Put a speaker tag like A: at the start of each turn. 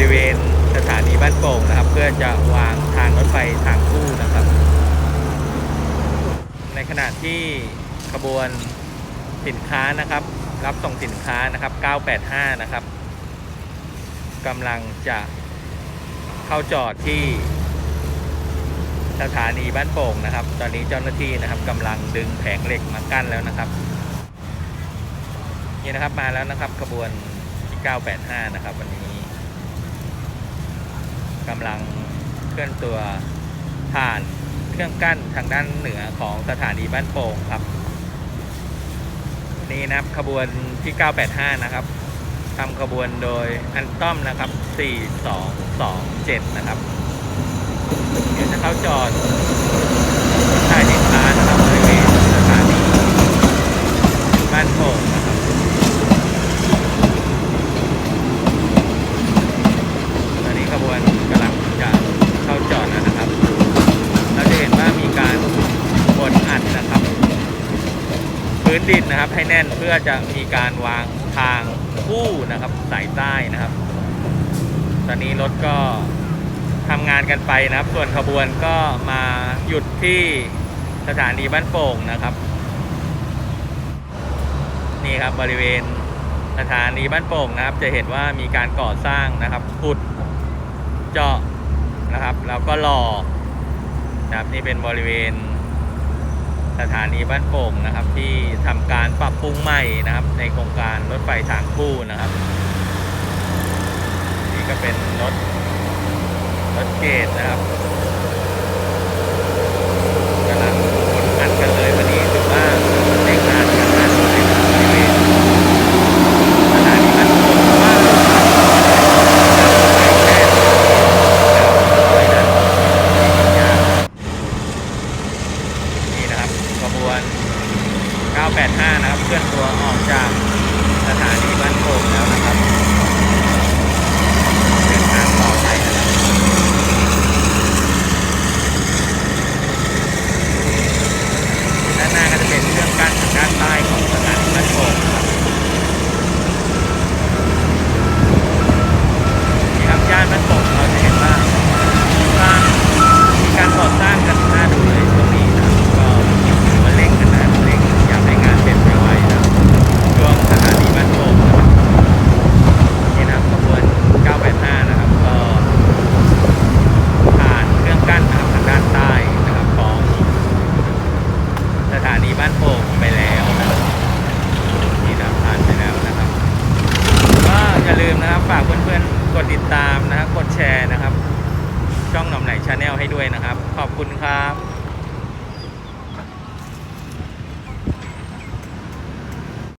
A: บริเพื่อจะวางทางรถไฟทางคู่นะครับ ในขณะที่ขบวนสินค้านะครับ รับส่งสินค้านะครับ 985 นะครับกำลังจะเข้าจอดที่สถานีบ้านโป่งนะครับ ตอนนี้เจ้าหน้าที่นะครับกำลังดึงแผงเหล็กมากั้นแล้วนะครับ นี่นะครับมาแล้วนะครับขบวนที่ 985 นะครับ วันนี้ กำลังเคลื่อนตัวผ่านเครื่องกั้นทางด้านเหนือของสถานีบ้านโป่งครับ นี่นะครับขบวนที่ 985 นะครับทำขบวนโดยอันต้อมนะครับ 4227 นะครับ เดี๋ยวจะเข้าจอดใต้ดินร้านนะครับบริเวณสถานีบ้านโป่งนะครับ ตอนนี้ขบวนกำลังจะเข้าจอดแล้วนะครับ เราจะเห็นว่ามีการบดอัดนะครับ พื้ นดินนะครับ ให้แน่นเพื่อจะมีการวางทางคู่นะครับสายใต้นะครับ ตอนนี้รถก็ทำงานกันไปนะครับ ส่วนขบวนก็มาหยุดที่สถานีบ้านโป่งนะครับ นี่ครับบริเวณสถานีบ้านโป่งนะครับ จะเห็นว่ามีการก่อสร้างนะครับขุดเจาะนะครับ แล้วก็หล่อนะครับนี่เป็นบริเวณ สถานีบ้านโป่งนะครับ ที่ทำการปรับปรุงใหม่นะครับ ในโครงการรถไฟทางคู่นะครับ นี่ก็เป็นรถรถเกตนะครับกำลังขนอัดกันเลยวันนี้ถือว่าเร่งงานกันนะในบริเวณสถานีบ้านโป่งเพราะว่าไปแค่เลยนะยาก นี่นะครับขบ วน 985 นะครับ เคลื่อนตัวออกจากสถานีบ้านโป่งแล้วนะครับ เดินทางต่อไปนะครับด้านหน้าก็จะเป็นเครื่องกั้นทางด้านใต้ของสถานีบ้านโป่งนะครับนี่ครับย่านบ้านโป่งเราจะเห็นว่าสร้างมีการก่อสร้างกันน่าดูเลยตรงนี้นะครับก็มาเร่งกันนะเร่งอยากให้งานเสร็จไวๆนะครับช่วงสถานีบ้านโป่งนะครับ นี่นะครับขบวน 985 นะครับ ก็ผ่านเครื่องกั้นนะครับทางด้านใต้นะครับของส ถานีบ้านโป่งไปแล้วนะครับนี่นะครับผ่านไปแล้วนะครับ ก็อย่าลืมนะครับฝากเพื่อนๆกดติดตามนะครับ กดแชร์นะครับ ช่องหน่อมไหนชาแนลให้ด้วยนะครับ ขอบคุณครับ